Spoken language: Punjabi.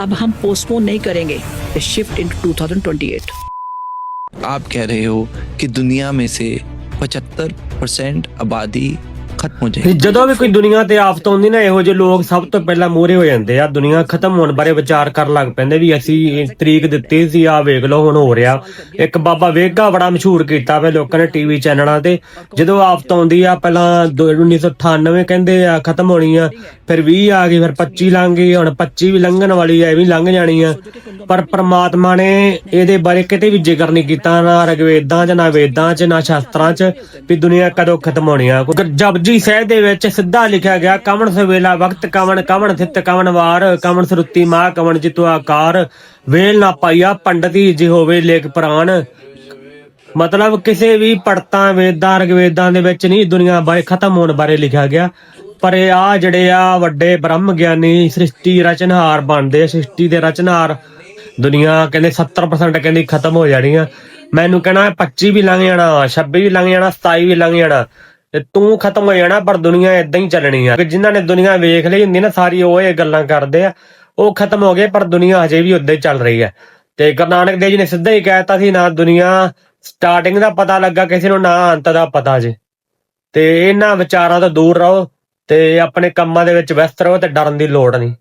अब हम पोस्टपोन नहीं करेंगे द शिफ्ट इन 2028 आप कह रहे हो कि दुनिया में से 75 परसेंट आबादी ਖਤਮ ਹੋ ਜਾਏਗੀ ਜਦੋਂ ਵੀ ਕੋਈ ਦੁਨੀਆ ਤੇ ਆਫਤ ਆਉਂਦੀ ਨਾ, ਇਹੋ ਜਿਹੇ ਲੋਕ ਸਭ ਤੋਂ ਪਹਿਲਾਂ ਮੂਹਰੇ ਹੋ ਜਾਂਦੇ ਆ। ਦੁਨੀਆ ਖਤਮ ਹੋਣ ਬਾਰੇ ਵਿਚਾਰ ਕਰਨ ਲੱਗ ਪੈਂਦੇ ਵੀ ਅਸੀਂ ਤਰੀਕ ਦਿੱਤੀ ਸੀ ਆ ਵੇਖ ਲਓ, ਹੁਣ ਹੋ ਰਿਹਾ। ਇੱਕ ਬਾਬਾ ਵੇਗਾ ਬੜਾ ਮਸ਼ਹੂਰ ਕੀਤਾ ਵੇ ਲੋਕਾਂ ਨੇ ਟੀਵੀ ਚੈਨਲਾਂ ਤੇ। ਜਦੋਂ ਆਫਤ ਆਉਂਦੀ ਆ, ਪਹਿਲਾਂ 1998 ਕਹਿੰਦੇ ਆ, ਖਤਮ ਹੋਣੀ ਆ। ਫਿਰ 20 ਆ ਗਈ, ਫਿਰ 25 ਲੰਘ ਗਈ, ਹੁਣ 25 ਵੀ ਲੰਘਣ ਵਾਲੀ ਇਹ ਵੀ ਲੰਘ ਜਾਣੀ ਆ। ਪਰ ਪ੍ਰਮਾਤਮਾ ਨੇ ਇਹਦੇ ਬਾਰੇ ਕਿਤੇ ਵੀ ਜ਼ਿਕਰ ਨਹੀਂ ਕੀਤਾ, ਨਾ ਰਗਵੇਦਾਂ 'ਚ, ਨਾ ਵੇਦਾਂ 'ਚ, ਨਾ ਸ਼ਾਸਤਰਾਂ 'ਚ, ਵੀ ਦੁਨੀਆ ਕਦੋਂ ਖਤਮ ਹੋਣੀ ਆ। ਕਿਉਂਕਿ ਜਬ ਜਪਜੀ ਸਾਹਿਬ ਦੇ ਵਿੱਚ ਸਿੱਧਾ ਲਿਖਿਆ ਗਿਆ ਕਵਣ ਸਵੇਲਾ ਵਕਤ ਕਵਣ ਕਵਣ ਥਿਤ ਕਵਣ ਵਾਰ ਕਵਣ ਸਰੁੱਤੀ ਮਾਂ ਕਵਣ ਜਿਤੁ ਆਕਾਰ। ਵੇਲ ਨਾ ਪਾਈਆ, ਪੰਡਤੀ ਜੇ ਹੋਵੇ ਲੇਖ ਪ੍ਰਾਣ। ਮਤਲਬ ਕਿਸੇ ਵੀ ਪੜਤਾਂ ਵੇਦਾਂ, ਰਗਵੇਦਾਂ ਦੇ ਵਿੱਚ ਨਹੀਂ, ਦੁਨੀਆ ਬਾਰੇ, ਖਤਮ ਹੋਣ ਬਾਰੇ ਲਿਖਿਆ ਗਿਆ। ਪਰ ਇਹ ਆ ਜਿਹੜੇ ਆ ਵੱਡੇ ਬ੍ਰਹਮ ਗਿਆਨੀ ਸ੍ਰਿਸ਼ਟੀ ਰਚਨਹਾਰ ਬਣਦੇ ਸ੍ਰਿਸ਼ਟੀ ਦੇ ਰਚਨਹਾਰ, ਦੁਨੀਆ ਕਹਿੰਦੇ 70% ਕਹਿੰਦੀ ਖਤਮ ਹੋ ਜਾਣੀ ਆ ਮੈਨੂੰ ਕਹਿਣਾ 25 ਵੀ ਲੰਘ ਜਾਣਾ 26 ਵੀ ਲੰਘ ਜਾਣਾ 27 ਵੀ ਲੰਘ ਜਾਣਾ। ਤੇ ਤੂੰ ਖਤਮ ਹੋ ਜਾਣਾ, ਪਰ ਦੁਨੀਆ ਇਦਾਂ ਹੀ ਚੱਲਣੀ ਆ। ਕਿ ਜਿਨ੍ਹਾਂ ਨੇ ਦੁਨੀਆ ਵੇਖ ਲਈ ਹੁੰਦੀ ਨਾ ਸਾਰੀ ਉਹ ਇਹ ਗੱਲਾਂ ਕਰਦੇ ਆ, ਉਹ ਖਤਮ ਹੋ ਗਏ, ਪਰ ਦੁਨੀਆ ਹਜੇ ਵੀ ਉਦਾਂ ਹੀ ਚੱਲ ਰਹੀ ਹੈ ਤੇ ਗੁਰੂ ਨਾਨਕ ਦੇਵ ਜੀ ਨੇ ਸਿੱਧਾ ਹੀ ਕਹਿਤਾ ਸੀ, ਨਾ ਦੁਨੀਆ ਸਟਾਰਟਿੰਗ ਦਾ ਪਤਾ ਲੱਗਾ, ਕਿਸੇ ਨੂੰ ਨਾ ਅੰਤ ਦਾ ਪਤਾ ਜੇ। ਤੇ ਇਹਨਾਂ ਵਿਚਾਰਾਂ ਤੋਂ ਦੂਰ ਰਹੋ, ਤੇ ਆਪਣੇ ਕੰਮਾਂ ਦੇ ਵਿੱਚ ਵਿਅਸਤ ਰਹੋ, ਤੇ ਡਰਨ ਦੀ ਲੋੜ ਨਹੀਂ।